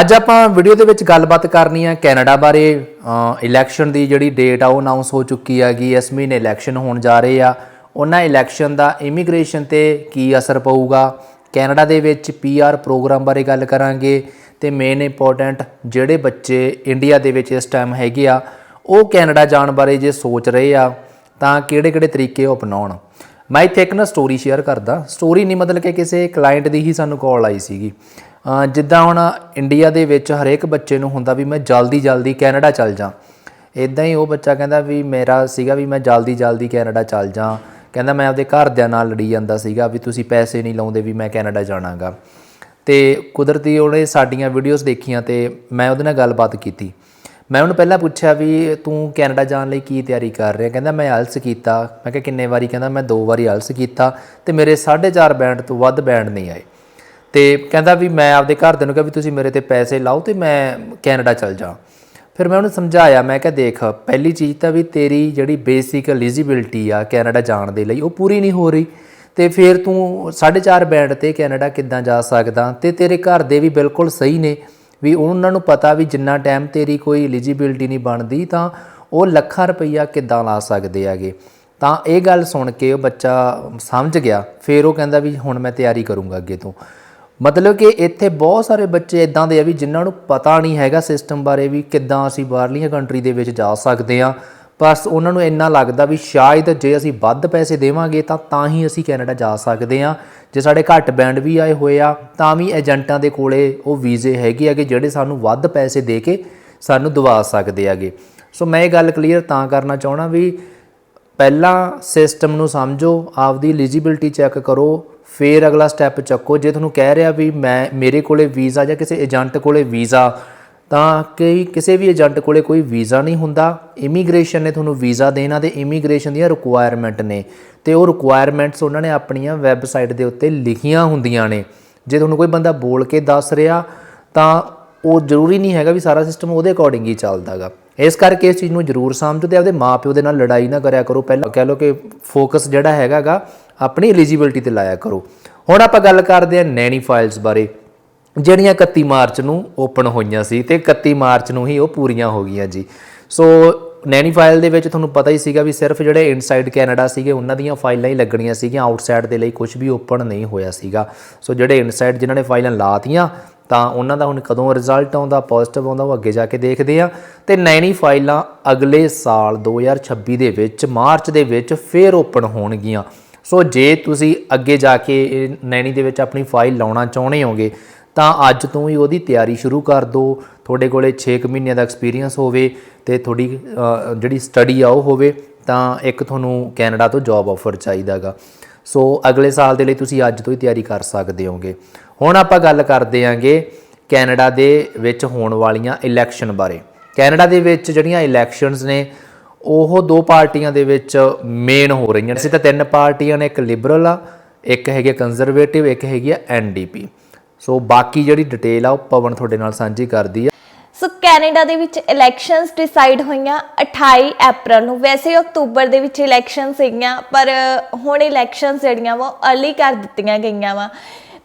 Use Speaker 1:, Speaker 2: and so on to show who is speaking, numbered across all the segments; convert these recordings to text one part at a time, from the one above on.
Speaker 1: ਅੱਜ ਆਪਾਂ ਵੀਡੀਓ ਦੇ ਵਿੱਚ ਗੱਲਬਾਤ ਕਰਨੀ ਆ ਕੈਨੇਡਾ ਬਾਰੇ। ਇਲੈਕਸ਼ਨ ਦੀ ਜਿਹੜੀ ਡੇਟ ਆ, ਉਹ ਅਨਾਉਂਸ ਹੋ ਚੁੱਕੀ ਹੈਗੀ। ਇਸ ਮਹੀਨੇ ਇਲੈਕਸ਼ਨ ਹੋਣ ਜਾ ਰਹੇ ਆ। ਉਹਨਾਂ ਇਲੈਕਸ਼ਨ ਦਾ ਇਮੀਗ੍ਰੇਸ਼ਨ ਤੇ ਕੀ ਅਸਰ ਪਊਗਾ? ਕੈਨੇਡਾ ਦੇ ਵਿੱਚ ਪੀਆਰ ਪ੍ਰੋਗਰਾਮ ਬਾਰੇ ਗੱਲ ਕਰਾਂਗੇ। ਤੇ ਮੇਨ ਇੰਪੋਰਟੈਂਟ ਜਿਹੜੇ ਬੱਚੇ ਇੰਡੀਆ ਦੇ ਵਿੱਚ ਇਸ ਟਾਈਮ ਹੈਗੇ ਆ, ਉਹ ਕੈਨੇਡਾ ਜਾਣ ਬਾਰੇ ਜੇ ਸੋਚ ਰਹੇ ਆ, ਤਾਂ ਕਿਹੜੇ-ਕਿਹੜੇ ਤਰੀਕੇ ਉਹ ਅਪਣਾਉਣ। ਮੈਂ ਇੱਥੇ ਇੱਕ ਨਾ ਸਟੋਰੀ ਸ਼ੇਅਰ ਕਰਦਾ। ਸਟੋਰੀ ਨਹੀਂ ਮਤਲਬ ਕਿ ਕਿਸੇ ਕਲਾਇੰਟ ਦੀ ਹੀ ਸਾਨੂੰ ਕਾਲ ਆਈ ਸੀਗੀ। ਜਿੱਦਾਂ ਹੁਣ ਇੰਡੀਆ ਦੇ ਵਿੱਚ ਹਰੇਕ ਬੱਚੇ ਨੂੰ ਹੁੰਦਾ ਵੀ ਮੈਂ ਜਲਦੀ ਜਲਦੀ ਕੈਨੇਡਾ ਚੱਲ ਜਾ। ਇਦਾਂ ਹੀ ਉਹ ਬੱਚਾ ਕਹਿੰਦਾ ਵੀ ਮੇਰਾ ਸੀਗਾ ਵੀ ਮੈਂ ਜਲਦੀ ਜਲਦੀ ਕੈਨੇਡਾ ਚੱਲ ਜਾ। ਕਹਿੰਦਾ ਮੈਂ ਆਪਦੇ ਘਰਦਿਆਂ ਨਾਲ ਲੜੀ ਜਾਂਦਾ ਸੀਗਾ ਵੀ ਤੁਸੀਂ ਪੈਸੇ ਨਹੀਂ ਲਾਉਂਦੇ ਵੀ ਮੈਂ ਕੈਨੇਡਾ ਜਾਣਾਗਾ। ਤੇ ਕੁਦਰਤੀ ਉਹਨੇ ਸਾਡੀਆਂ ਵੀਡੀਓਜ਼ ਦੇਖੀਆਂ ਤੇ ਮੈਂ ਉਹਦੇ ਨਾਲ ਗੱਲਬਾਤ ਕੀਤੀ। ਮੈਂ ਉਹਨੂੰ ਪਹਿਲਾਂ ਪੁੱਛਿਆ ਵੀ ਤੂੰ ਕੈਨੇਡਾ ਜਾਣ ਲਈ ਕੀ ਤਿਆਰੀ ਕਰ ਰਿਹਾ? ਕਹਿੰਦਾ ਮੈਂ ਆਇਲਸ ਕੀਤਾ। ਮੈਂ ਕਿਹਾ ਕਿੰਨੇ ਵਾਰੀ? ਕਹਿੰਦਾ ਮੈਂ ਦੋ ਵਾਰੀ ਆਇਲਸ ਕੀਤਾ ਤੇ ਮੇਰੇ 4.5 ਬੈਂਡ ਤੋਂ ਵੱਧ ਬੈਂਡ ਨਹੀਂ ਆਏ। ਤੇ ਕਹਿੰਦਾ ਵੀ ਮੈਂ ਆਪਦੇ ਘਰਦਿਆਂ ਨੂੰ ਕਿਹਾ ਵੀ ਤੁਸੀਂ ਮੇਰੇ ਤੇ ਪੈਸੇ ਲਾਓ ਤੇ ਮੈਂ ਕੈਨੇਡਾ ਚਲ ਜਾ। ਫਿਰ ਮੈਂ ਉਹਨੂੰ ਸਮਝਾਇਆ, ਮੈਂ ਕਿਹਾ ਦੇਖ, ਪਹਿਲੀ ਚੀਜ਼ ਤਾਂ ਵੀ ਤੇਰੀ ਜਿਹੜੀ ਬੇਸਿਕ ਐਲੀਜੀਬਿਲਟੀ ਆ ਕੈਨੇਡਾ ਜਾਣ ਦੇ ਲਈ, ਉਹ ਪੂਰੀ ਨਹੀਂ ਹੋ ਰਹੀ। ਤੇ ਫਿਰ ਤੂੰ 4.5 ਬੈਂਡ ਤੇ ਕੈਨੇਡਾ ਕਿੱਦਾਂ ਜਾ ਸਕਦਾ? ਤੇ ਤੇਰੇ ਘਰ ਦੇ ਵੀ ਬਿਲਕੁਲ ਸਹੀ ਨੇ, ਵੀ ਉਹਨਾਂ ਨੂੰ ਪਤਾ ਵੀ ਜਿੰਨਾ ਟਾਈਮ ਤੇਰੀ ਕੋਈ ਐਲੀਜੀਬਿਲਟੀ ਨਹੀਂ ਬਣਦੀ, ਤਾਂ ਉਹ ਲੱਖਾਂ ਰੁਪਈਆ ਕਿੱਦਾਂ ਲਾ ਸਕਦੇ ਹੈਗੇ। ਤਾਂ ਇਹ ਗੱਲ ਸੁਣ ਕੇ ਉਹ ਬੱਚਾ ਸਮਝ ਗਿਆ, ਫਿਰ ਉਹ ਕਹਿੰਦਾ ਵੀ ਹੁਣ ਮੈਂ ਤਿਆਰੀ ਕਰੂੰਗਾ ਅੱਗੇ ਤੋਂ। ਮਤਲਬ ਕਿ ਇੱਥੇ ਬਹੁਤ ਸਾਰੇ ਬੱਚੇ ਇਦਾਂ ਦੇ ਆ ਵੀ ਜਿਨ੍ਹਾਂ ਨੂੰ ਪਤਾ ਨਹੀਂ ਹੈਗਾ ਸਿਸਟਮ ਬਾਰੇ ਵੀ ਕਿੱਦਾਂ ਅਸੀਂ ਬਾਹਰਲੀਆਂ ਕੰਟਰੀ ਦੇ ਵਿੱਚ ਜਾ ਸਕਦੇ ਆ ਬਸ ਉਹਨਾਂ ਨੂੰ ਇੰਨਾ ਲੱਗਦਾ ਵੀ ਸ਼ਾਇਦ ਜੇ ਅਸੀਂ ਵੱਧ ਪੈਸੇ ਦੇਵਾਂਗੇ ਤਾਂ ਤਾਂ ਹੀ ਅਸੀਂ ਕੈਨੇਡਾ ਜਾ ਸਕਦੇ ਆ ਜੇ ਸਾਡੇ ਘੱਟ ਬੈਂਡ ਵੀ ਆਏ ਹੋਏ ਆ, ਤਾਂ ਵੀ ਏਜੰਟਾਂ ਦੇ ਕੋਲੇ ਉਹ ਵੀਜ਼ੇ ਹੈਗੇ ਆਗੇ ਜਿਹੜੇ ਸਾਨੂੰ ਵੱਧ ਪੈਸੇ ਦੇ ਕੇ ਸਾਨੂੰ ਦਵਾ ਸਕਦੇ ਆਗੇ। ਸੋ ਮੈਂ ਇਹ ਗੱਲ ਕਲੀਅਰ ਤਾਂ ਕਰਨਾ ਚਾਹਣਾ ਵੀ ਪਹਿਲਾਂ ਸਿਸਟਮ ਨੂੰ ਸਮਝੋ, ਆਪਦੀ ਐਲੀਜੀਬਿਲਟੀ ਚੈੱਕ ਕਰੋ ਫਿਰ ਅਗਲਾ ਸਟੈਪ ਚੱਕੋ। ਜੇ ਤੁਹਾਨੂੰ ਕਹਿ ਰਿਹਾ ਵੀ ਮੈਂ, ਮੇਰੇ ਕੋਲੇ ਵੀਜ਼ਾ ਜਾਂ ਕਿਸੇ ਏਜੰਟ ਕੋਲੇ ਵੀਜ਼ਾ, ਤਾਂ ਕਈ, ਕਿਸੇ ਵੀ ਏਜੰਟ ਕੋਲੇ ਕੋਈ ਵੀਜ਼ਾ ਨਹੀਂ ਹੁੰਦਾ। ਇਮੀਗ੍ਰੇਸ਼ਨ ਨੇ ਤੁਹਾਨੂੰ ਵੀਜ਼ਾ ਦੇਣਾ ਤੇ ਇਮੀਗ੍ਰੇਸ਼ਨ ਦੀਆਂ ਰਿਕੁਆਇਰਮੈਂਟ ਨੇ। ਤੇ ਉਹ ਰਿਕੁਆਇਰਮੈਂਟਸ ਉਹਨਾਂ ਨੇ ਆਪਣੀਆਂ ਵੈਬਸਾਈਟ ਦੇ ਉੱਤੇ ਲਿਖੀਆਂ ਹੁੰਦੀਆਂ ਨੇ। ਜੇ ਤੁਹਾਨੂੰ ਕੋਈ ਬੰਦਾ ਬੋਲ ਕੇ ਦੱਸ ਰਿਹਾ, ਤਾਂ ਉਹ ਜ਼ਰੂਰੀ ਨਹੀਂ ਹੈਗਾ ਵੀ ਸਾਰਾ ਸਿਸਟਮ ਉਹਦੇ ਅਕੋਰਡਿੰਗ ਹੀ ਚੱਲਦਾਗਾ। ਇਸ ਕਰਕੇ ਇਸ ਚੀਜ਼ ਨੂੰ ਜ਼ਰੂਰ ਸਮਝੋ ਤੇ ਆਪਦੇ ਮਾਪਿਓ ਦੇ ਨਾਲ ਲੜਾਈ ਨਾ ਕਰਿਆ ਕਰੋ। ਪਹਿਲਾਂ ਕਹਿ ਲਓ ਕਿ ਫੋਕਸ ਜਿਹੜਾ ਹੈਗਾਗਾ ਆਪਣੀ ਐਲੀਜੀਬਿਲਟੀ ਤੇ ਲਾਇਆ ਕਰੋ। ਹੁਣ ਆਪਾਂ ਗੱਲ ਕਰਦੇ ਹਾਂ ਨੈਣੀ ਫਾਈਲਸ ਬਾਰੇ। ਜਿਹੜੀਆਂ 31 ਮਾਰਚ ਨੂੰ ਓਪਨ ਹੋਈਆਂ ਸੀ ਤੇ 31 ਮਾਰਚ ਨੂੰ ਹੀ ਉਹ ਪੂਰੀਆਂ ਹੋ ਗਈਆਂ ਜੀ। ਸੋ ਨੈਣੀ ਫਾਈਲ ਦੇ ਵਿੱਚ ਤੁਹਾਨੂੰ ਪਤਾ ਹੀ ਸੀਗਾ ਵੀ ਸਿਰਫ ਜਿਹੜੇ ਇਨਸਾਈਡ ਕੈਨੇਡਾ ਸੀਗੇ, ਉਹਨਾਂ ਦੀਆਂ ਫਾਈਲਾਂ ਹੀ ਲੱਗਣੀਆਂ ਸੀਗੀਆਂ। ਆਊਟਸਾਈਡ ਦੇ ਲਈ ਕੁਝ ਵੀ ਓਪਨ ਨਹੀਂ ਹੋਇਆ ਸੀਗਾ। ਸੋ ਜਿਹੜੇ ਇਨਸਾਈਡ ਜਿਨ੍ਹਾਂ ਨੇ ਫਾਈਲਾਂ ਲਾਤੀਆਂ, ਤਾਂ ਉਹਨਾਂ ਦਾ ਹੁਣ ਕਦੋਂ ਰਿਜ਼ਲਟ ਆਉਂਦਾ ਪੋਜ਼ਿਟਿਵ ਆਉਂਦਾ, ਉਹ ਅੱਗੇ ਜਾ ਕੇ ਦੇਖਦੇ ਆ ਤੇ ਨੈਣੀ ਫਾਈਲਾਂ ਅਗਲੇ ਸਾਲ 2026 ਦੇ ਵਿੱਚ, ਮਾਰਚ ਦੇ ਵਿੱਚ ਫੇਰ ਓਪਨ ਹੋਣਗੀਆਂ। ਸੋ ਜੇ ਤੁਸੀਂ ਅੱਗੇ ਜਾ ਕੇ ਇਹ ਨੈਣੀ ਦੇ ਵਿੱਚ ਆਪਣੀ ਫਾਈਲ ਲਾਉਣਾ ਚਾਹੁੰਦੇ ਹੋਗੇ, ਤਾਂ ਅੱਜ ਤੋਂ ਹੀ ਉਹਦੀ ਤਿਆਰੀ ਸ਼ੁਰੂ ਕਰ ਦਿਓ ਤੁਹਾਡੇ ਕੋਲੇ 6 ਮਹੀਨਿਆਂ ਦਾ ਐਕਸਪੀਰੀਅੰਸ ਹੋਵੇ ਤੇ ਤੁਹਾਡੀ ਜਿਹੜੀ ਸਟੱਡੀ ਆ ਉਹ ਹੋਵੇ, ਤਾਂ ਇੱਕ ਤੁਹਾਨੂੰ ਕੈਨੇਡਾ ਤੋਂ ਜੌਬ ਆਫਰ ਚਾਹੀਦਾਗਾ। ਸੋ ਅਗਲੇ ਸਾਲ ਦੇ ਲਈ ਤੁਸੀਂ ਅੱਜ ਤੋਂ ਹੀ ਤਿਆਰੀ ਕਰ ਸਕਦੇ ਹੋਗੇ। ਹੁਣ ਆਪਾਂ ਗੱਲ ਕਰਦੇ ਆਂਗੇ ਕੈਨੇਡਾ ਦੇ ਵਿੱਚ ਹੋਣ ਵਾਲੀਆਂ ਇਲੈਕਸ਼ਨ ਬਾਰੇ। ਕੈਨੇਡਾ ਦੇ ਵਿੱਚ ਜਿਹੜੀਆਂ ਇਲੈਕਸ਼ਨਸ ਨੇ ਉਹ ਦੋ ਪਾਰਟੀਆਂ ਦੇ ਵਿੱਚ ਮੇਨ ਹੋ ਰਹੀਆਂ ਨੇ। ਸੀ ਤਾਂ ਤਿੰਨ ਪਾਰਟੀਆਂ ਨੇ, ਇੱਕ ਲਿਬਰਲ ਆ, ਇੱਕ ਹੈਗੀ ਕੰਜ਼ਰਵੇਟਿਵ ਇੱਕ ਹੈਗੀ ਆ ਐਨਡੀਪੀ ਸੋ ਬਾਕੀ ਜਿਹੜੀ ਡਿਟੇਲ ਆ, ਉਹ ਪਵਨ ਤੁਹਾਡੇ ਨਾਲ ਸਾਂਝੀ ਕਰਦੀ ਆ।
Speaker 2: ਸੋ ਕੈਨੇਡਾ ਦੇ ਵਿੱਚ ਇਲੈਕਸ਼ਨਸ ਡਿਸਾਈਡ ਹੋਈਆਂ 28 ਅਪ੍ਰੈਲ ਨੂੰ। ਵੈਸੇ ਅਕਤੂਬਰ ਦੇ ਵਿੱਚ ਇਲੈਕਸ਼ਨ ਸੀਗੀਆਂ ਪਰ ਹੁਣ ਇਲੈਕਸ਼ਨਸ ਜਿਹੜੀਆਂ ਵਾ ਅਰਲੀ ਕਰ ਦਿੱਤੀਆਂ ਗਈਆਂ ਵਾ।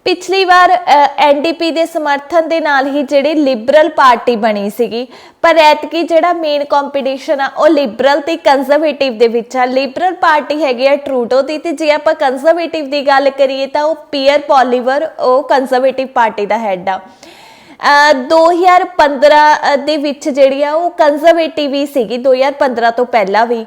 Speaker 2: ਪਿਛਲੀ ਵਾਰ ਐਨਡੀਪੀ ਦੇ ਸਮਰਥਨ ਦੇ ਨਾਲ ਹੀ ਜਿਹੜੀ ਲਿਬਰਲ ਪਾਰਟੀ ਬਣੀ ਸੀਗੀ, ਪਰ ਐਤਕੀ ਜਿਹੜਾ ਮੇਨ ਕੰਪੀਟੀਸ਼ਨ ਆ, ਉਹ ਲਿਬਰਲ ਤੇ ਕੰਜ਼ਰਵੇਟਿਵ ਦੇ ਵਿੱਚ ਆ। ਲਿਬਰਲ ਪਾਰਟੀ ਹੈਗੀ ਆ ਟਰੂਡੋ ਦੀ ਤੇ ਜੇ ਆਪਾਂ ਕੰਜ਼ਰਵੇਟਿਵ ਦੀ ਗੱਲ ਕਰੀਏ ਤਾਂ ਉਹ ਪੀਅਰ ਪੋਲੀਵਰ ਉਹ ਕੰਜ਼ਰਵੇਟਿਵ ਪਾਰਟੀ ਦਾ ਹੈੱਡ ਆ। ਅਹ 2015 ਦੇ ਵਿੱਚ ਜਿਹੜੀ ਆ, ਉਹ ਕੰਜ਼ਰਵੇਟਿਵ ਹੀ ਸੀਗੀ 2015 ਤੋਂ ਪਹਿਲਾਂ ਵੀ।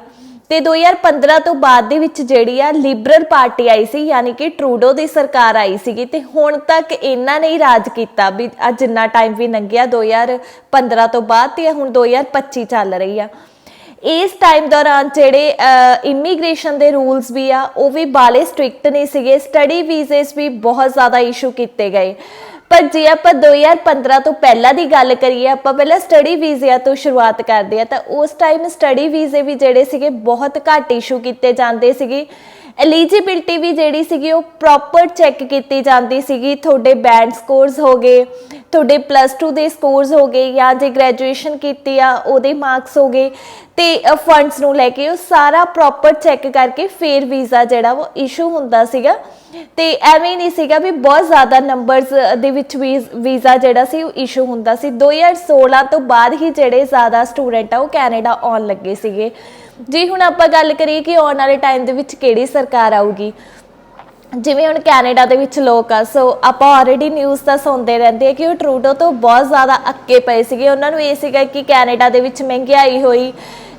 Speaker 2: ਤੇ 2015 ਤੋਂ ਬਾਅਦ ਦੇ ਵਿੱਚ ਜਿਹੜੀ ਆ ਲਿਬਰਲ ਪਾਰਟੀ ਆਈ ਸੀ, ਯਾਨੀ ਕਿ ਟਰੂਡੋ ਦੀ ਸਰਕਾਰ ਆਈ ਸੀਗੀ ਤੇ ਹੁਣ ਤੱਕ ਇਹਨਾਂ ਨੇ ਹੀ ਰਾਜ ਕੀਤਾ ਵੀ ਆ ਜਿੰਨਾ ਟਾਈਮ ਵੀ ਲੰਘਿਆ 2015 ਤੋਂ ਬਾਅਦ ਤੇ ਹੁਣ 2025 ਚੱਲ ਰਹੀ ਆ। ਇਸ ਟਾਈਮ ਦੌਰਾਨ ਜਿਹੜੇ ਇਮੀਗ੍ਰੇਸ਼ਨ ਦੇ ਰੂਲਸ ਵੀ ਆ, ਉਹ ਵੀ ਬਾਲੇ ਸਟ੍ਰਿਕਟ ਨਹੀਂ ਸੀਗੇ ਸਟੱਡੀ ਵੀਜ਼ੇਸ ਵੀ ਬਹੁਤ ਜ਼ਿਆਦਾ ਇਸ਼ੂ ਕੀਤੇ ਗਏ। ਪਰ ਜੇ ਆਪਾਂ 2015 ਤੋਂ ਪਹਿਲਾਂ ਦੀ ਗੱਲ ਕਰੀਏ, ਆਪਾਂ ਪਹਿਲਾਂ ਸਟੱਡੀ ਵੀਜ਼ਿਆਂ ਤੋਂ ਸ਼ੁਰੂਆਤ ਕਰਦੇ ਆ ਤਾਂ ਉਸ ਟਾਈਮ ਸਟੱਡੀ ਵੀਜ਼ੇ ਵੀ ਜਿਹੜੇ ਸੀਗੇ ਬਹੁਤ ਘੱਟ ਇਸ਼ੂ ਕੀਤੇ ਜਾਂਦੇ ਸੀਗੇ। ਐਲੀਜੀਬਿਲਟੀ ਵੀ ਜਿਹੜੀ ਸੀਗੀ ਉਹ ਪ੍ਰੋਪਰ ਚੈੱਕ ਕੀਤੀ ਜਾਂਦੀ ਸੀਗੀ। ਤੁਹਾਡੇ ਬੈਂਡ ਸਕੋਰਸ ਹੋ ਗਏ, ਤੁਹਾਡੇ ਪਲੱਸ 2 ਦੇ ਸਕੋਰਸ ਹੋ ਗਏ ਜਾਂ ਜੇ ਗ੍ਰੈਜੂਏਸ਼ਨ ਕੀਤੀ ਆ, ਉਹਦੇ ਮਾਰਕਸ ਹੋ ਗਏ। ਤੇ ਫੰਡਸ ਨੂੰ ਲੈ ਕੇ ਉਹ ਸਾਰਾ ਪ੍ਰੋਪਰ ਚੈੱਕ ਕਰਕੇ ਫੇਰ ਵੀਜ਼ਾ ਜਿਹੜਾ ਉਹ ਇਸ਼ੂ ਹੁੰਦਾ ਸੀਗਾ। ਤੇ ਐਵੇਂ ਨਹੀਂ ਸੀਗਾ ਵੀ ਬਹੁਤ ਜ਼ਿਆਦਾ ਨੰਬਰਸ ਦੇ ਵਿੱਚ ਵੀਜ਼ਾ ਜਿਹੜਾ ਸੀ ਉਹ ਇਸ਼ੂ ਹੁੰਦਾ ਸੀ। 2016 ਤੋਂ ਬਾਅਦ ਹੀ ਜਿਹੜੇ ਜ਼ਿਆਦਾ ਸਟੂਡੈਂਟ ਆ ਉਹ ਕੈਨੇਡਾ ਆਉਣ ਲੱਗੇ ਸੀਗੇ। ਜੀ, ਹੁਣ ਆਪਾਂ ਗੱਲ ਕਰੀਏ ਕਿ ਆਉਣ ਵਾਲੇ ਟਾਈਮ ਦੇ ਵਿੱਚ ਕਿਹੜੀ ਸਰਕਾਰ ਆਊਗੀ। ਜਿਵੇਂ ਹੁਣ ਕੈਨੇਡਾ ਦੇ ਵਿੱਚ ਲੋਕ ਆ ਸੋ ਆਪਾਂ ਆਲਰੇਡੀ ਨਿਊਜ਼ ਤਾਂ ਸੁਣਦੇ ਰਹਿੰਦੇ ਆ ਕਿ ਉਹ ਟਰੂਡੋ ਤੋਂ ਬਹੁਤ ਜ਼ਿਆਦਾ ਅੱਕੇ ਪਏ ਸੀਗੇ। ਉਹਨਾਂ ਨੂੰ ਇਹ ਸੀਗਾ ਕਿ ਕੈਨੇਡਾ ਦੇ ਵਿੱਚ ਮਹਿੰਗਾਈ ਹੋਈ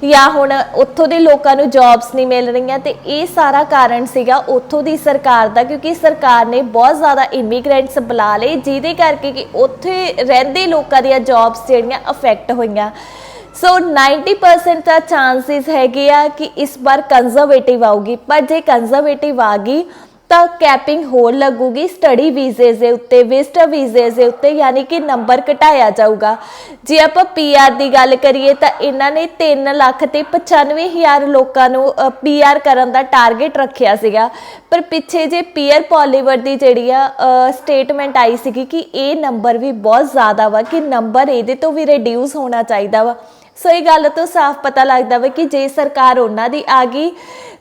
Speaker 2: ਜਾਂ ਹੁਣ ਉੱਥੋਂ ਦੇ ਲੋਕਾਂ ਨੂੰ ਜੌਬਸ ਨਹੀਂ ਮਿਲ ਰਹੀਆਂ ਤੇ ਇਹ ਸਾਰਾ ਕਾਰਨ ਸੀਗਾ ਉੱਥੋਂ ਦੀ ਸਰਕਾਰ ਦਾ, ਕਿਉਂਕਿ ਸਰਕਾਰ ਨੇ ਬਹੁਤ ਜ਼ਿਆਦਾ ਇਮੀਗ੍ਰੈਂਟਸ ਬੁਲਾ ਲਏ, ਜਿਹਦੇ ਕਰਕੇ ਕਿ ਉੱਥੇ ਰਹਿੰਦੇ ਲੋਕਾਂ ਦੀਆਂ ਜੌਬਸ ਜਿਹੜੀਆਂ ਅਫੈਕਟ ਹੋਈਆਂ। ਸੋ 90% ਦਾ ਚਾਂਸਸ ਹੈਗੇ ਆ ਕਿ ਇਸ ਵਾਰ ਕੰਜ਼ਰਵੇਟਿਵ ਆਊਗੀ। ਪਰ ਜੇ ਕੰਜ਼ਰਵੇਟਿਵ ਆ ਗਈ, ਤਾਂ ਕੈਪਿੰਗ ਹੋਰ ਲੱਗੂਗੀ। ਸਟੱਡੀ ਵੀਜ਼ੇ ਦੇ ਉੱਤੇ ਵਿਜ਼ਟਰ ਵੀਜ਼ੇ ਦੇ ਉੱਤੇ ਯਾਨੀ ਕਿ ਨੰਬਰ ਘਟਾਇਆ ਜਾਊਗਾ। ਜੇ ਆਪਾਂ ਪੀਆਰ ਦੀ ਗੱਲ ਕਰੀਏ, ਤਾਂ ਇਹਨਾਂ ਨੇ 3 ਲੱਖ ਤੇ 95000 ਲੋਕਾਂ ਨੂੰ ਪੀਆਰ ਕਰਨ ਦਾ ਟਾਰਗੇਟ ਰੱਖਿਆ ਸੀਗਾ। ਪਰ ਪਿੱਛੇ ਜੇ ਪੀਅਰ ਪੋਲੀਵਰ ਦੀ ਜਿਹੜੀ ਆ ਸਟੇਟਮੈਂਟ ਆਈ ਸੀਗੀ ਕਿ ਇਹ ਨੰਬਰ ਵੀ ਬਹੁਤ ਜ਼ਿਆਦਾ ਵਾ, ਕਿ ਨੰਬਰ ਇਹਦੇ ਤੋਂ ਵੀ ਰਿਡਿਊਸ ਹੋਣਾ ਚਾਹੀਦਾ ਵਾ। ਸੋ ਇਹ ਗੱਲ ਤੋਂ ਸਾਫ਼ ਪਤਾ ਲੱਗਦਾ ਵਾ ਕਿ ਜੇ ਸਰਕਾਰ ਉਹਨਾਂ ਦੀ ਆ ਗਈ,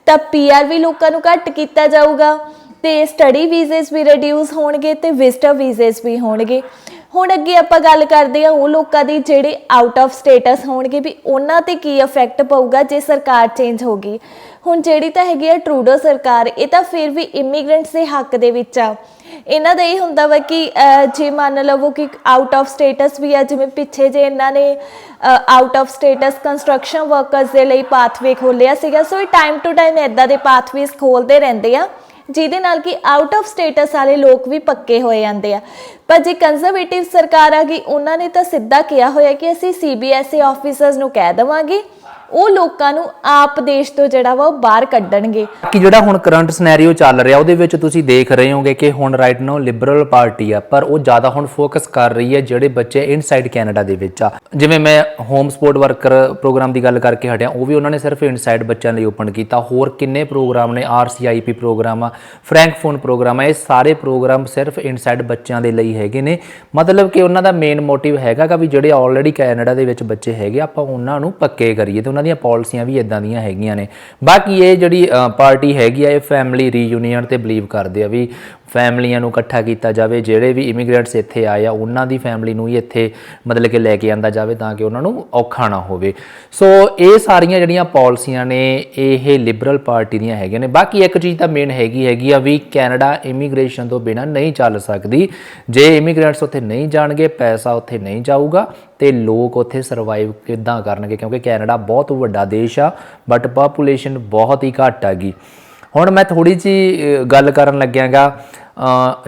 Speaker 2: ਤਾਂ ਪੀਆਰ ਵੀ ਲੋਕਾਂ ਨੂੰ ਘੱਟ ਕੀਤਾ ਜਾਊਗਾ ਤੇ ਸਟੱਡੀ ਵੀਜ਼ੇਸ ਵੀ ਰਿਡਿਊਸ ਹੋਣਗੇ ਤੇ ਵਿਜ਼ਟਰ ਵੀਜ਼ੇਸ ਵੀ ਹੋਣਗੇ। ਹੁਣ ਅੱਗੇ ਆਪਾਂ ਗੱਲ ਕਰਦੇ ਹਾਂ, ਉਹ ਲੋਕਾਂ ਦੀ ਜਿਹੜੇ ਆਊਟ ਆਫ ਸਟੇਟਸ ਹੋਣਗੇ ਵੀ ਉਹਨਾਂ ਤੇ ਕੀ ਇਫੈਕਟ ਪਊਗਾ ਜੇ ਸਰਕਾਰ ਚੇਂਜ ਹੋ ਗਈ। ਹੁਣ ਜਿਹੜੀ ਤਾਂ ਹੈਗੀ ਆ ਟਰੂਡੋ ਸਰਕਾਰ, ਇਹ ਤਾਂ ਫਿਰ ਵੀ ਇਮੀਗ੍ਰੈਂਟਸ ਦੇ ਹੱਕ ਦੇ ਵਿੱਚ ਆ। ਇਹਨਾਂ ਦਾ ਇਹ ਹੁੰਦਾ ਵਾ ਕਿ ਜੇ ਮੰਨ ਲਵੋ ਕਿ ਆਊਟ ਆਫ ਸਟੇਟਸ ਵੀ ਆ, ਜਿਵੇਂ ਪਿੱਛੇ ਜੇ ਇਹਨਾਂ ਨੇ out of states construction workers ਦੇ ਲਈ ਪਾਥਵੇ ਖੋਲਿਆ ਸੀਗਾ ਸੋ ਇਹ ਟਾਈਮ ਟੂ ਟਾਈਮ ਇਦਾਂ ਦੇ ਪਾਥਵੇਸ ਖੋਲਦੇ ਰਹਿੰਦੇ ਆ, ਜਿਹਦੇ ਨਾਲ ਕਿ ਆਊਟ ਆਫ ਸਟੇਟਸ ਵਾਲੇ ਲੋਕ ਵੀ ਪੱਕੇ ਹੋਏ ਜਾਂਦੇ ਆ। ਪਰ ਜੇ ਕੰਜ਼ਰਵੇਟਿਵ ਸਰਕਾਰ ਆ ਗਈ, ਉਹਨਾਂ ਨੇ ਤਾਂ ਸਿੱਧਾ ਕਿਹਾ ਹੋਇਆ ਕਿ ਅਸੀਂ ਸੀਬੀਐਸਈ ਆਫੀਸਰਸ ਨੂੰ ਕਹਿ ਦੇਵਾਂਗੇ ਉਹ ਲੋਕਾਂ ਨੂੰ ਆਪ ਦੇਸ਼ ਤੋਂ ਜਿਹੜਾ ਵਾ ਉਹ ਬਾਹਰ ਕੱਢਣਗੇ।
Speaker 1: ਕਿ ਜਿਹੜਾ ਹੁਣ ਕਰੰਟ ਸਿਨੈਰੀਓ ਚੱਲ ਰਿਹਾ, ਉਹਦੇ ਵਿੱਚ ਤੁਸੀਂ ਦੇਖ ਰਹੇ ਹੋਗੇ ਕਿ ਹੁਣ ਰਾਈਟ ਨਾਓ ਲਿਬਰਲ ਪਾਰਟੀ ਆ, ਪਰ ਉਹ ਜ਼ਿਆਦਾ ਹੁਣ ਫੋਕਸ ਕਰ ਰਹੀ ਹੈ ਜਿਹੜੇ ਬੱਚੇ ਇਨਸਾਈਡ ਕੈਨੇਡਾ ਦੇ ਵਿੱਚ ਆ। ਜਿਵੇਂ ਮੈਂ ਹੋਮ ਸਪੋਰਟ ਵਰਕਰ ਪ੍ਰੋਗਰਾਮ ਦੀ ਗੱਲ ਕਰਕੇ ਹਟਿਆ, ਉਹ ਵੀ ਉਹਨਾਂ ਨੇ ਸਿਰਫ ਇਨਸਾਈਡ ਬੱਚਿਆਂ ਲਈ ਓਪਨ ਕੀਤਾ। ਹੋਰ ਕਿੰਨੇ ਪ੍ਰੋਗਰਾਮ ਨੇ? ਆਰਸੀਆਈਪੀ ਪ੍ਰੋਗਰਾਮ ਆ ਫ੍ਰੈਂਕਫੋਨ ਪ੍ਰੋਗਰਾਮ ਆ, ਇਹ ਸਾਰੇ ਪ੍ਰੋਗਰਾਮ ਸਿਰਫ ਇਨਸਾਈਡ ਬੱਚਿਆਂ ਦੇ ਲਈ ਹੈਗੇ ਨੇ। ਮਤਲਬ ਕਿ ਉਹਨਾਂ ਦਾ ਮੇਨ ਮੋਟਿਵ ਹੈਗਾ ਕਿ ਵੀ ਜਿਹੜੇ ਆਲਰੇਡੀ ਕੈਨੇਡਾ ਦੇ ਵਿੱਚ ਬੱਚੇ ਹੈਗੇ, ਆਪਾਂ ਉਹਨਾਂ ਨੂੰ ਪੱਕੇ ਕਰੀਏ ਤੇ ਉਹਨਾਂ ਦੀਆਂ ਪਾਲਿਸੀਆਂ ਵੀ ਇਦਾਂ ਦੀਆਂ ਹੈਗੀਆਂ ਨੇ। ਬਾਕੀ ਇਹ ਜਿਹੜੀ ਪਾਰਟੀ ਹੈਗੀ ਆ, ਇਹ ਫੈਮਿਲੀ ਰੀਯੂਨੀਅਨ ਤੇ ਬਲੀਵ ਕਰਦੇ ਆ ਵੀ ਫੈਮਲੀਆਂ ਨੂੰ ਇਕੱਠਾ ਕੀਤਾ ਜਾਵੇ, ਜਿਹੜੇ ਵੀ ਇਮੀਗ੍ਰੈਂਟਸ ਇੱਥੇ ਆਏ ਆ, ਉਹਨਾਂ ਦੀ ਫੈਮਿਲੀ ਨੂੰ ਹੀ ਇੱਥੇ ਮਤਲਬ ਕਿ ਲੈ ਕੇ ਆਂਦਾ ਜਾਵੇ ਤਾਂ ਕਿ ਉਹਨਾਂ ਨੂੰ ਔਖਾ ਨਾ ਹੋਵੇ। ਸੋ ਇਹ ਸਾਰੀਆਂ ਜਿਹੜੀਆਂ ਪਾਲਿਸੀਆਂ ਨੇ, ਇਹ ਲਿਬਰਲ ਪਾਰਟੀ ਦੀਆਂ ਹੈਗੀਆਂ ਨੇ। ਬਾਕੀ ਇੱਕ ਚੀਜ਼ ਤਾਂ ਮੇਨ ਹੈਗੀ ਹੈਗੀ ਆ ਵੀ ਕੈਨੇਡਾ ਇਮੀਗ੍ਰੇਸ਼ਨ ਤੋਂ ਬਿਨਾ ਨਹੀਂ ਚੱਲ ਸਕਦੀ। ਜੇ ਇਮੀਗ੍ਰੈਂਟਸ ਉੱਥੇ ਨਹੀਂ ਜਾਣਗੇ, ਪੈਸਾ ਉੱਥੇ ਨਹੀਂ ਜਾਊਗਾ। ਤੇ ਲੋਕ ਉੱਥੇ ਸਰਵਾਈਵ ਕਿੱਦਾਂ ਕਰਨਗੇ? ਕਿਉਂਕਿ ਕੈਨੇਡਾ ਬਹੁਤ ਵੱਡਾ ਦੇਸ਼ ਆ ਬਟ ਪੋਪੂਲੇਸ਼ਨ ਬਹੁਤ ਹੀ ਘੱਟ ਹੈਗੀ। ਹੁਣ ਮੈਂ ਥੋੜੀ ਜੀ ਗੱਲ ਕਰਨ ਲੱਗਿਆਗਾ।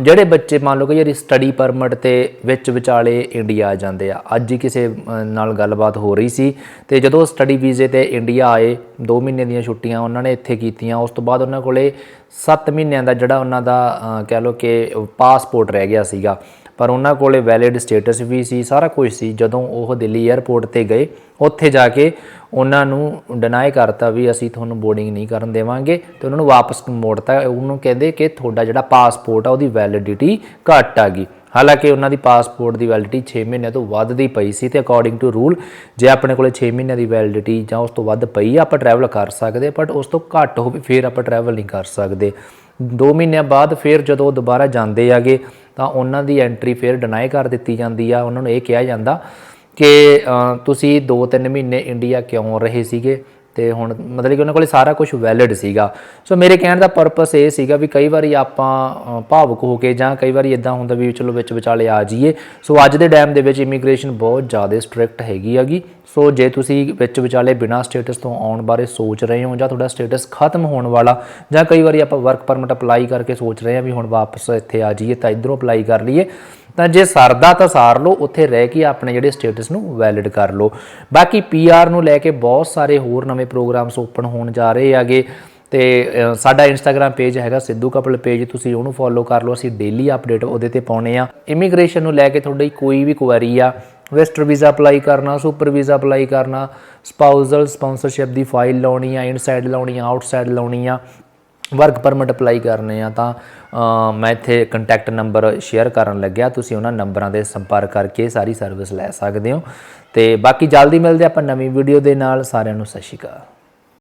Speaker 1: ਜਿਹੜੇ ਬੱਚੇ, ਮੰਨ ਲਓ ਕਿ ਯਾਰ ਸਟੱਡੀ ਪਰਮਿਟ ਤੇ ਵਿੱਚ ਵਿਚਾਲੇ ਇੰਡੀਆ ਆ ਜਾਂਦੇ ਆ, ਅੱਜ ਹੀ ਕਿਸੇ ਨਾਲ ਗੱਲਬਾਤ ਹੋ ਰਹੀ ਸੀ ਤੇ ਜਦੋਂ ਸਟੱਡੀ ਵੀਜ਼ੇ ਤੇ ਇੰਡੀਆ ਆਏ 2 ਮਹੀਨੇ ਦੀਆਂ ਛੁੱਟੀਆਂ ਉਹਨਾਂ ਨੇ ਇੱਥੇ ਕੀਤੀਆਂ, ਉਸ ਤੋਂ ਬਾਅਦ ਉਹਨਾਂ ਕੋਲੇ 7 ਮਹੀਨਿਆਂ ਦਾ ਜਿਹੜਾ ਉਹਨਾਂ ਦਾ ਕਹਿ ਲਓ ਕਿ ਪਾਸਪੋਰਟ ਰਹਿ ਗਿਆ ਸੀਗਾ। ਪਰ ਉਹਨਾਂ ਕੋਲੇ ਵੈਲਿਡ ਸਟੇਟਸ ਵੀ ਸੀ, ਸਾਰਾ ਕੁਝ ਸੀ। ਜਦੋਂ ਉਹ ਦਿੱਲੀ 에ਅਰਪੋਰਟ ਤੇ ਗਏ, ਉੱਥੇ ਜਾ ਕੇ ਉਹਨਾਂ ਨੂੰ ਡਿਨਾਈ ਕਰਤਾ ਵੀ ਅਸੀਂ ਤੁਹਾਨੂੰ ਬੋਰਡਿੰਗ ਨਹੀਂ ਕਰਨ ਦੇਵਾਂਗੇ ਤੇ ਉਹਨਾਂ ਨੂੰ ਵਾਪਸ ਮੋੜਤਾ। ਉਹਨੂੰ ਕਹਿੰਦੇ ਕਿ ਤੁਹਾਡਾ ਜਿਹੜਾ ਪਾਸਪੋਰਟ ਆ, ਉਹਦੀ ਵੈਲਿਡਿਟੀ ਘੱਟ ਆ ਗਈ। ਹਾਲਾਂਕਿ ਉਹਨਾਂ ਦੀ ਪਾਸਪੋਰਟ ਦੀ ਵੈਲਿਡਿਟੀ 6 ਮਹੀਨਿਆਂ ਤੋਂ ਵੱਧ ਦੀ ਪਈ ਸੀ ਤੇ ਅਕੋਰਡਿੰਗ ਟੂ ਰੂਲ ਜੇ ਆਪਣੇ ਕੋਲੇ 6 ਮਹੀਨਿਆਂ ਦੀ ਵੈਲਿਡਿਟੀ ਜਾਂ ਉਸ ਤੋਂ ਵੱਧ ਪਈ ਆ, ਆਪਾਂ ਟਰੈਵਲ ਕਰ ਸਕਦੇ ਬਟ ਉਸ ਤੋਂ ਘੱਟ ਹੋਵੇ ਫਿਰ ਆਪਾਂ ਟਰੈਵਲ ਨਹੀਂ ਕਰ ਸਕਦੇ। 2 ਮਹੀਨਿਆਂ ਬਾਅਦ ਫਿਰ ਜਦੋਂ ਦੁਬਾਰਾ ਜਾਂਦੇ ਆਗੇ, ਤਾਂ ਉਹਨਾਂ ਦੀ ਐਂਟਰੀ ਫਿਰ ਡਿਨਾਈ ਕਰ ਦਿੱਤੀ ਜਾਂਦੀ ਆ। ਉਹਨਾਂ ਨੂੰ ਇਹ ਕਿਹਾ ਜਾਂਦਾ ਕਿ ਤੁਸੀਂ 2-3 ਮਹੀਨੇ ਇੰਡੀਆ ਕਿਉਂ ਰਹੇ ਸੀਗੇ? ਤੇ ਹੁਣ ਮਤਲਬ ਕਿ ਉਹਨਾਂ ਕੋਲੇ ਸਾਰਾ ਕੁਝ ਵੈਲਿਡ ਸੀਗਾ। ਸੋ ਮੇਰੇ ਕਹਿਣ ਦਾ ਪਰਪਸ ਇਹ ਸੀਗਾ ਵੀ ਕਈ ਵਾਰੀ ਆਪਾਂ ਭਾਵੁਕ ਹੋ ਕੇ ਜਾਂ ਕਈ ਵਾਰੀ ਇਦਾਂ ਹੁੰਦਾ ਵੀ ਚਲੋ ਵਿੱਚ ਵਿਚਾਲੇ ਆ ਜਾਈਏ। ਸੋ ਅੱਜ ਦੇ ਟਾਈਮ ਦੇ ਵਿੱਚ ਇਮੀਗ੍ਰੇਸ਼ਨ ਬਹੁਤ ਜ਼ਿਆਦਾ ਸਟ੍ਰਿਕਟ ਹੈਗੀ ਹੈਗੀ ਸੋ ਜੇ ਤੁਸੀਂ ਵਿੱਚ ਵਿਚਾਲੇ ਬਿਨਾ ਸਟੇਟਸ ਤੋਂ ਆਉਣ ਬਾਰੇ ਸੋਚ ਰਹੇ ਹੋ ਜਾਂ ਤੁਹਾਡਾ ਸਟੇਟਸ ਖਤਮ ਹੋਣ ਵਾਲਾ ਜਾਂ ਕਈ ਵਾਰੀ ਆਪਾਂ ਵਰਕ ਪਰਮਿਟ ਅਪਲਾਈ ਕਰਕੇ ਸੋਚ ਰਹੇ ਹਾਂ ਵੀ ਹੁਣ ਵਾਪਸ ਇੱਥੇ ਆ ਜਾਈਏ ਤਾਂ ਇਧਰੋਂ ਅਪਲਾਈ ਕਰ ਲਈਏ। ਤਾਂ ਜੇ ਸਰਦਾ ਤਾਂ ਸਾਰ ਲਓ, ਉੱਥੇ ਰਹਿ ਕੇ ਆਪਣੇ ਜਿਹੜੇ ਸਟੇਟਸ ਨੂੰ ਵੈਲਿਡ ਕਰ ਲਓ। ਬਾਕੀ ਪੀਆਰ ਨੂੰ ਲੈ ਕੇ ਬਹੁਤ ਸਾਰੇ ਹੋਰ ਨਵੇਂ ਪ੍ਰੋਗਰਾਮਸ ਓਪਨ ਹੋਣ ਜਾ ਰਹੇ ਹੈਗੇ। ਤੇ ਸਾਡਾ ਇੰਸਟਾਗ੍ਰam ਪੇਜ ਹੈਗਾ ਸਿੱਧੂ ਕਪਲ ਪੇਜ ਤੁਸੀਂ ਉਹਨੂੰ ਫੋਲੋ ਕਰ ਲਓ, ਅਸੀਂ ਡੇਲੀ ਅਪਡੇਟ ਉਹਦੇ ਤੇ ਪਾਉਨੇ ਆ। ਇਮੀਗ੍ਰੇਸ਼ਨ ਨੂੰ ਲੈ ਕੇ ਤੁਹਾਡੀ ਕੋਈ ਵੀ ਕੁਐਰੀ ਆ ਵੈਸਟਰ ਵੀਜ਼ਾ ਅਪਲਾਈ ਕਰਨਾ ਸੁਪਰ ਵੀਜ਼ਾ ਅਪਲਾਈ ਕਰਨਾ ਸਪਾਊਸਲ ਸਪਾਂਸਰਸ਼ਿਪ ਦੀ ਫਾਈਲ ਲਾਉਣੀ ਆ ਇਨਸਾਈਡ ਲਾਉਣੀ ਆ ਆਊਟਸਾਈਡ ਲਾਉਣੀ ਆ ਵਰਕ ਪਰਮਿਟ ਅਪਲਾਈ ਕਰਨੇ ਆ ਤਾਂ ਮੈਂ ਇੱਥੇ ਕੰਟੈਕਟ ਨੰਬਰ ਸ਼ੇਅਰ ਕਰਨ ਲੱਗਿਆ। ਤੁਸੀਂ ਉਹਨਾਂ ਨੰਬਰਾਂ ਦੇ ਸੰਪਰਕ ਕਰਕੇ ਸਾਰੀ ਸਰਵਿਸ ਲੈ ਸਕਦੇ ਹੋ। ਤੇ ਬਾਕੀ ਜਲਦੀ ਮਿਲਦੇ ਆਪਾਂ ਨਵੀਂ ਵੀਡੀਓ ਦੇ ਨਾਲ। ਸਾਰਿਆਂ ਨੂੰ ਸਤਿ ਸ਼੍ਰੀ ਅਕਾਲ।